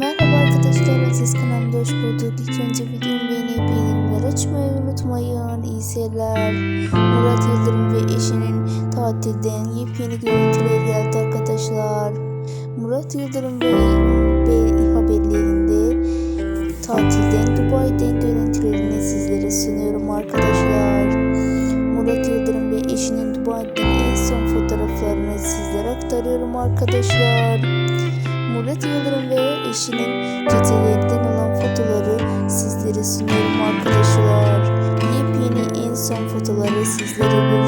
Merhaba arkadaşlar, Aziz kanalımda hoş bulduk. İlk önce videomu beğenip bildirimleri açmayı unutmayın. İyi seyirler. Murat Yıldırım ve eşinin tatilden yepyeni görüntüler geldi arkadaşlar. Murat Yıldırım ve, ve haberlerinde tatilden Dubai'den görüntülerini sizlere sunuyorum arkadaşlar. Murat Yıldırım ve eşinin Dubai'den en son fotoğraflarını sizlere aktarıyorum arkadaşlar. Murat Yıldırım ve eşinin gecelerinden olan fotoları sizlere sunuyorum arkadaşlar. Yepyeni en son fotoları sizlere seyirler.